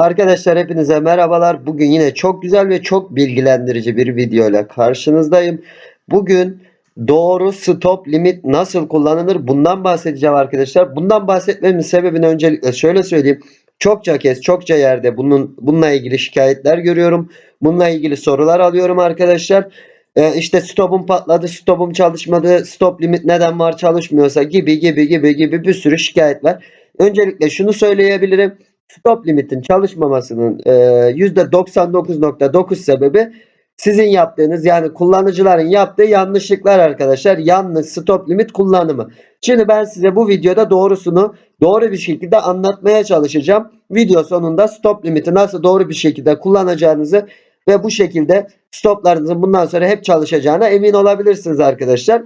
Arkadaşlar hepinize merhabalar. Bugün yine çok güzel ve çok bilgilendirici bir video ile karşınızdayım. Bugün doğru stop limit nasıl kullanılır bundan bahsedeceğim arkadaşlar. Bundan bahsetmemin sebebini öncelikle şöyle söyleyeyim. Çokça kez çokça yerde bunun bununla ilgili şikayetler görüyorum. Bununla ilgili sorular alıyorum arkadaşlar. Ee, işte stopum patladı, stopum çalışmadı, stop limit neden var çalışmıyorsa gibi gibi gibi gibi bir sürü şikayet var. Öncelikle şunu söyleyebilirim stop limitin çalışmamasının e, %99.9 sebebi sizin yaptığınız yani kullanıcıların yaptığı yanlışlıklar arkadaşlar. Yanlış stop limit kullanımı. Şimdi ben size bu videoda doğrusunu doğru bir şekilde anlatmaya çalışacağım. Video sonunda stop limiti nasıl doğru bir şekilde kullanacağınızı ve bu şekilde stoplarınızın bundan sonra hep çalışacağına emin olabilirsiniz arkadaşlar.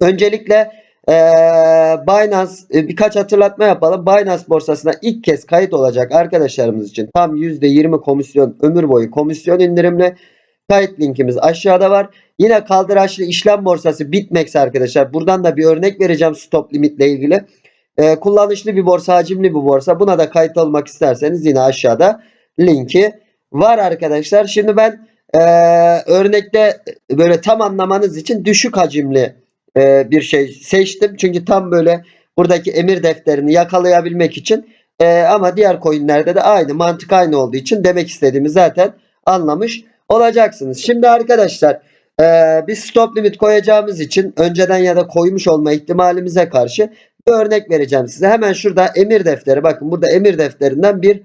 Öncelikle ee, Binance e, birkaç hatırlatma yapalım. Binance borsasına ilk kez kayıt olacak arkadaşlarımız için tam %20 komisyon ömür boyu komisyon indirimli kayıt linkimiz aşağıda var. Yine kaldıraçlı işlem borsası Bitmex arkadaşlar. Buradan da bir örnek vereceğim stop limitle ilgili. Ee, kullanışlı bir borsa, hacimli bir borsa. Buna da kayıt olmak isterseniz yine aşağıda linki var arkadaşlar. Şimdi ben e, örnekte böyle tam anlamanız için düşük hacimli e, bir şey seçtim. Çünkü tam böyle buradaki emir defterini yakalayabilmek için e, ama diğer coinlerde de aynı mantık aynı olduğu için demek istediğimi zaten anlamış olacaksınız. Şimdi arkadaşlar e, bir stop limit koyacağımız için önceden ya da koymuş olma ihtimalimize karşı bir örnek vereceğim size. Hemen şurada emir defteri bakın burada emir defterinden bir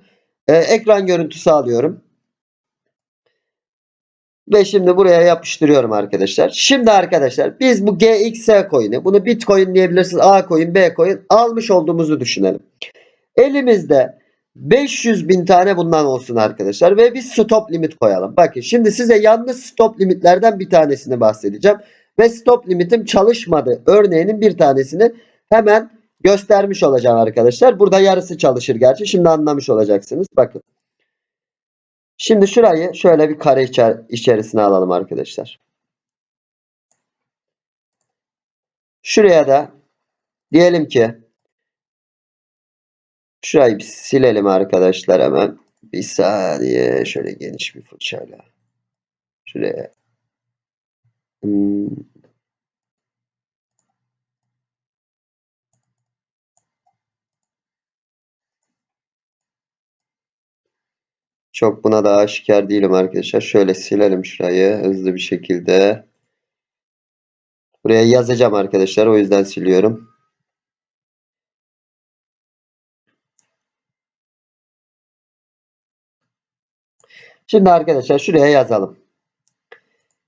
e, ekran görüntüsü alıyorum. Ve şimdi buraya yapıştırıyorum arkadaşlar. Şimdi arkadaşlar biz bu GXS coin'i bunu Bitcoin diyebilirsiniz. A coin, B coin almış olduğumuzu düşünelim. Elimizde 500 bin tane bundan olsun arkadaşlar. Ve bir stop limit koyalım. Bakın şimdi size yanlış stop limitlerden bir tanesini bahsedeceğim. Ve stop limitim çalışmadı. Örneğinin bir tanesini hemen göstermiş olacağım arkadaşlar. Burada yarısı çalışır gerçi. Şimdi anlamış olacaksınız. Bakın. Şimdi şurayı şöyle bir kare içer içerisine alalım arkadaşlar. Şuraya da diyelim ki şurayı bir silelim arkadaşlar hemen. Bir saniye şöyle geniş bir fırçayla. Şuraya. Hmm. Çok buna da aşikar değilim arkadaşlar. Şöyle silelim şurayı hızlı bir şekilde. Buraya yazacağım arkadaşlar. O yüzden siliyorum. Şimdi arkadaşlar şuraya yazalım.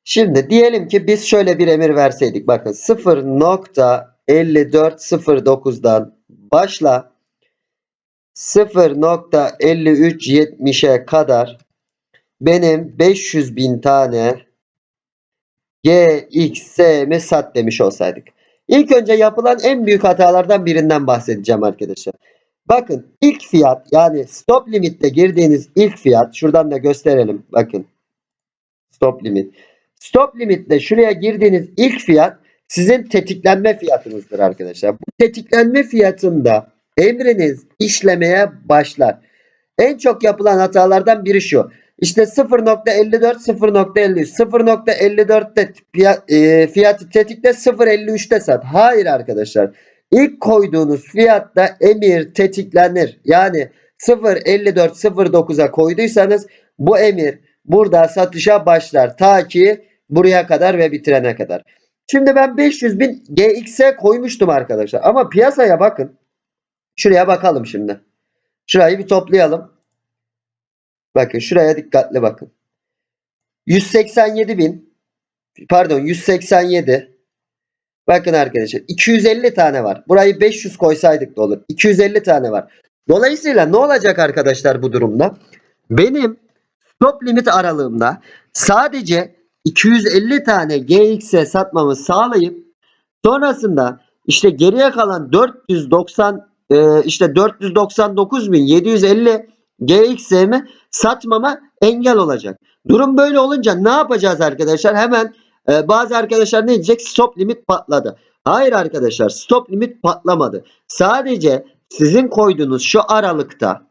Şimdi diyelim ki biz şöyle bir emir verseydik. Bakın 0.5409'dan başla 0.5370'e kadar benim 500 bin tane GXS'mi sat demiş olsaydık. İlk önce yapılan en büyük hatalardan birinden bahsedeceğim arkadaşlar. Bakın ilk fiyat yani stop limitte girdiğiniz ilk fiyat şuradan da gösterelim. Bakın stop limit. Stop limitte şuraya girdiğiniz ilk fiyat sizin tetiklenme fiyatınızdır arkadaşlar. Bu tetiklenme fiyatında emriniz işlemeye başlar. En çok yapılan hatalardan biri şu. İşte 0.54 0.53 0.54'te e, fiyatı tetikle 0.53'te sat. Hayır arkadaşlar. İlk koyduğunuz fiyatta emir tetiklenir. Yani 0.54 0.9'a koyduysanız bu emir burada satışa başlar. Ta ki buraya kadar ve bitirene kadar. Şimdi ben 500 bin GX'e koymuştum arkadaşlar. Ama piyasaya bakın. Şuraya bakalım şimdi. Şurayı bir toplayalım. Bakın şuraya dikkatli bakın. 187 bin pardon 187 bakın arkadaşlar 250 tane var. Burayı 500 koysaydık da olur. 250 tane var. Dolayısıyla ne olacak arkadaşlar bu durumda? Benim stop limit aralığımda sadece 250 tane GX'e satmamı sağlayıp sonrasında işte geriye kalan 490 e, işte 499.750 GX'mi satmama engel olacak. Durum böyle olunca ne yapacağız arkadaşlar? Hemen e, bazı arkadaşlar ne diyecek? Stop limit patladı. Hayır arkadaşlar stop limit patlamadı. Sadece sizin koyduğunuz şu aralıkta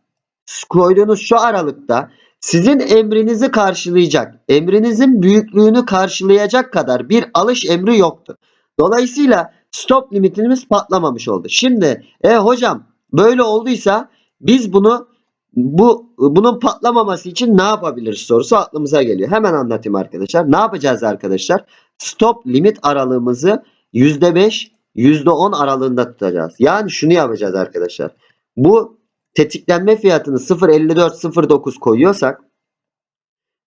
koyduğunuz şu aralıkta sizin emrinizi karşılayacak, emrinizin büyüklüğünü karşılayacak kadar bir alış emri yoktu. Dolayısıyla stop limitimiz patlamamış oldu. Şimdi e hocam böyle olduysa biz bunu bu bunun patlamaması için ne yapabiliriz sorusu aklımıza geliyor. Hemen anlatayım arkadaşlar. Ne yapacağız arkadaşlar? Stop limit aralığımızı %5, %10 aralığında tutacağız. Yani şunu yapacağız arkadaşlar. Bu tetiklenme fiyatını 0.54-0.9 koyuyorsak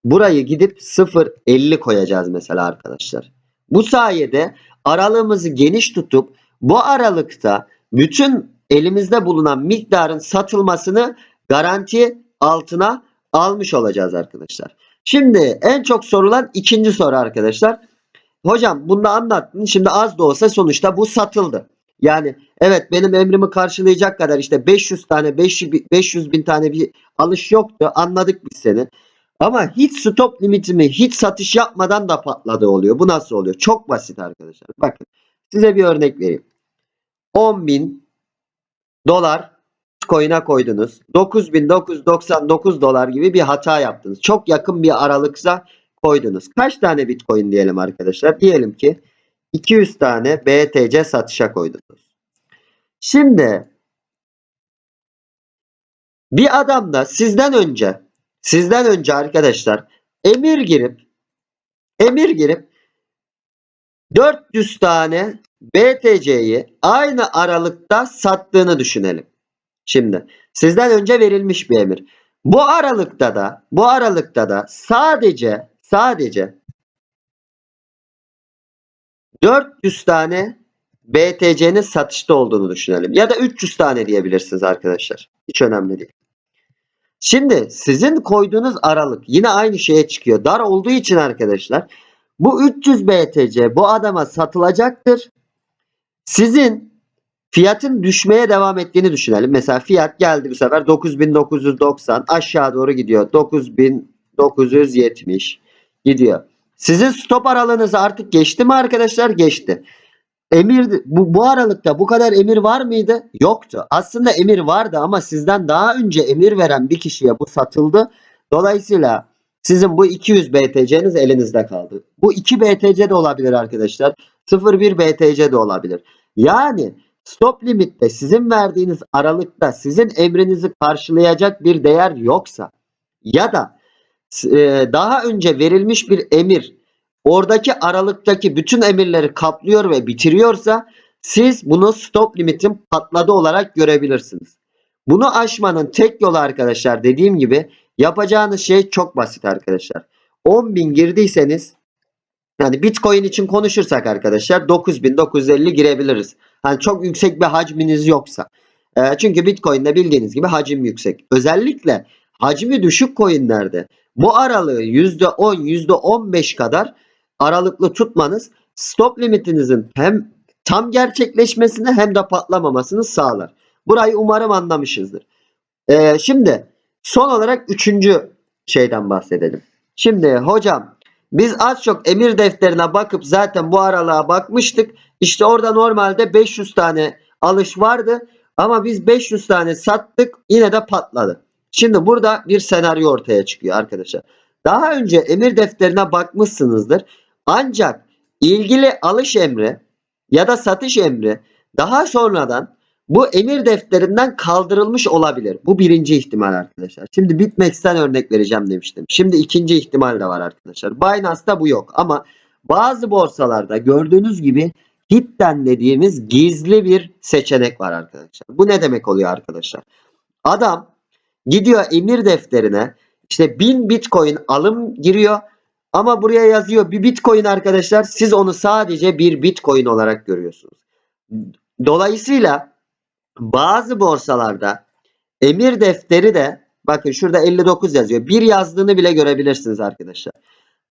burayı gidip 0.50 koyacağız mesela arkadaşlar. Bu sayede aralığımızı geniş tutup bu aralıkta bütün elimizde bulunan miktarın satılmasını garanti altına almış olacağız arkadaşlar. Şimdi en çok sorulan ikinci soru arkadaşlar. Hocam bunu anlattın. Şimdi az da olsa sonuçta bu satıldı. Yani evet benim emrimi karşılayacak kadar işte 500 tane 500, bin- 500 bin tane bir alış yoktu. Anladık biz seni. Ama hiç stop limitimi hiç satış yapmadan da patladı oluyor. Bu nasıl oluyor? Çok basit arkadaşlar. Bakın size bir örnek vereyim. 10 bin dolar coin'e koydunuz. 9999 dolar gibi bir hata yaptınız. Çok yakın bir aralıksa koydunuz. Kaç tane bitcoin diyelim arkadaşlar? Diyelim ki 200 tane BTC satışa koydunuz. Şimdi bir adam da sizden önce sizden önce arkadaşlar emir girip emir girip 400 tane BTC'yi aynı aralıkta sattığını düşünelim. Şimdi sizden önce verilmiş bir emir. Bu aralıkta da bu aralıkta da sadece sadece 400 tane BTC'nin satışta olduğunu düşünelim. Ya da 300 tane diyebilirsiniz arkadaşlar. Hiç önemli değil. Şimdi sizin koyduğunuz aralık yine aynı şeye çıkıyor. Dar olduğu için arkadaşlar bu 300 BTC bu adama satılacaktır. Sizin fiyatın düşmeye devam ettiğini düşünelim. Mesela fiyat geldi bu sefer 9990 aşağı doğru gidiyor. 9970 gidiyor. Sizin stop aralığınız artık geçti mi arkadaşlar? Geçti. Emir bu, bu aralıkta bu kadar emir var mıydı? Yoktu. Aslında emir vardı ama sizden daha önce emir veren bir kişiye bu satıldı. Dolayısıyla sizin bu 200 BTC'niz elinizde kaldı. Bu 2 BTC de olabilir arkadaşlar. 01 BTC de olabilir. Yani stop limitte sizin verdiğiniz aralıkta sizin emrinizi karşılayacak bir değer yoksa ya da e, daha önce verilmiş bir emir oradaki aralıktaki bütün emirleri kaplıyor ve bitiriyorsa siz bunu stop limitin patladı olarak görebilirsiniz. Bunu aşmanın tek yolu arkadaşlar dediğim gibi yapacağınız şey çok basit arkadaşlar. 10.000 girdiyseniz yani Bitcoin için konuşursak arkadaşlar 9950 girebiliriz. Hani çok yüksek bir hacminiz yoksa. Ee, çünkü Bitcoin'de bildiğiniz gibi hacim yüksek. Özellikle hacmi düşük coinlerde bu aralığı %10 %15 kadar aralıklı tutmanız stop limitinizin hem tam gerçekleşmesini hem de patlamamasını sağlar. Burayı umarım anlamışızdır. Ee, şimdi son olarak üçüncü şeyden bahsedelim. Şimdi hocam biz az çok emir defterine bakıp zaten bu aralığa bakmıştık. İşte orada normalde 500 tane alış vardı ama biz 500 tane sattık yine de patladı. Şimdi burada bir senaryo ortaya çıkıyor arkadaşlar. Daha önce emir defterine bakmışsınızdır. Ancak ilgili alış emri ya da satış emri daha sonradan bu emir defterinden kaldırılmış olabilir. Bu birinci ihtimal arkadaşlar. Şimdi Bitmex'ten örnek vereceğim demiştim. Şimdi ikinci ihtimal de var arkadaşlar. Binance'da bu yok ama bazı borsalarda gördüğünüz gibi hidden dediğimiz gizli bir seçenek var arkadaşlar. Bu ne demek oluyor arkadaşlar? Adam gidiyor emir defterine işte 1000 bitcoin alım giriyor ama buraya yazıyor bir bitcoin arkadaşlar siz onu sadece bir bitcoin olarak görüyorsunuz. Dolayısıyla bazı borsalarda emir defteri de bakın şurada 59 yazıyor. Bir yazdığını bile görebilirsiniz arkadaşlar.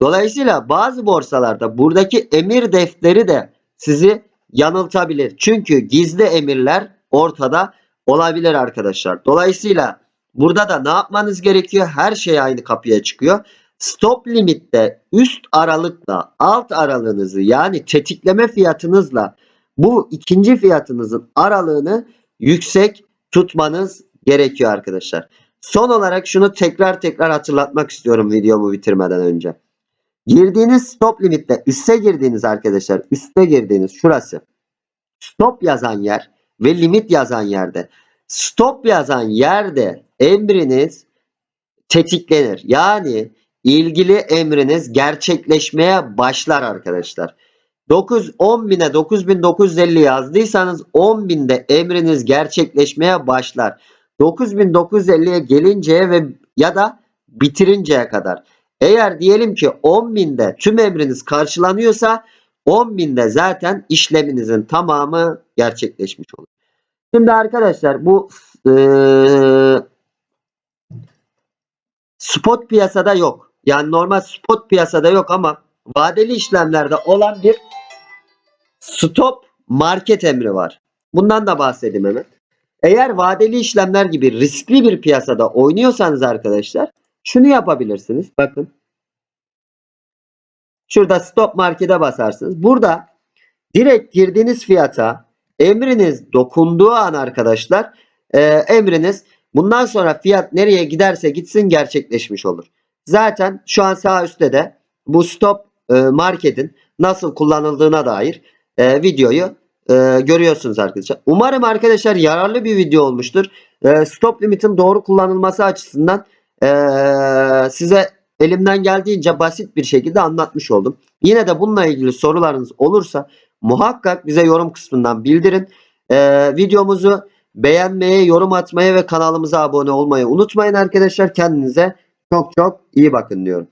Dolayısıyla bazı borsalarda buradaki emir defteri de sizi yanıltabilir. Çünkü gizli emirler ortada olabilir arkadaşlar. Dolayısıyla burada da ne yapmanız gerekiyor? Her şey aynı kapıya çıkıyor. Stop limitte üst aralıkla alt aralığınızı yani tetikleme fiyatınızla bu ikinci fiyatınızın aralığını yüksek tutmanız gerekiyor arkadaşlar. Son olarak şunu tekrar tekrar hatırlatmak istiyorum videomu bitirmeden önce. Girdiğiniz stop limitle üste girdiğiniz arkadaşlar üste girdiğiniz şurası. Stop yazan yer ve limit yazan yerde. Stop yazan yerde emriniz tetiklenir. Yani ilgili emriniz gerçekleşmeye başlar arkadaşlar. 9 10 bine 9950 yazdıysanız 10 binde emriniz gerçekleşmeye başlar. 9950'ye gelinceye ve ya da bitirinceye kadar. Eğer diyelim ki 10 binde tüm emriniz karşılanıyorsa 10 binde zaten işleminizin tamamı gerçekleşmiş olur. Şimdi arkadaşlar bu eee, spot piyasada yok. Yani normal spot piyasada yok ama vadeli işlemlerde olan bir stop market emri var. Bundan da bahsedeyim hemen. Eğer vadeli işlemler gibi riskli bir piyasada oynuyorsanız arkadaşlar şunu yapabilirsiniz. Bakın. Şurada stop markete basarsınız. Burada direkt girdiğiniz fiyata emriniz dokunduğu an arkadaşlar e, emriniz bundan sonra fiyat nereye giderse gitsin gerçekleşmiş olur. Zaten şu an sağ üstte de bu stop e, marketin nasıl kullanıldığına dair e, videoyu e, görüyorsunuz arkadaşlar. Umarım arkadaşlar yararlı bir video olmuştur. Stop limitin doğru kullanılması açısından size elimden geldiğince basit bir şekilde anlatmış oldum. Yine de bununla ilgili sorularınız olursa muhakkak bize yorum kısmından bildirin. Videomuzu beğenmeyi, yorum atmayı ve kanalımıza abone olmayı unutmayın arkadaşlar. Kendinize çok çok iyi bakın diyorum.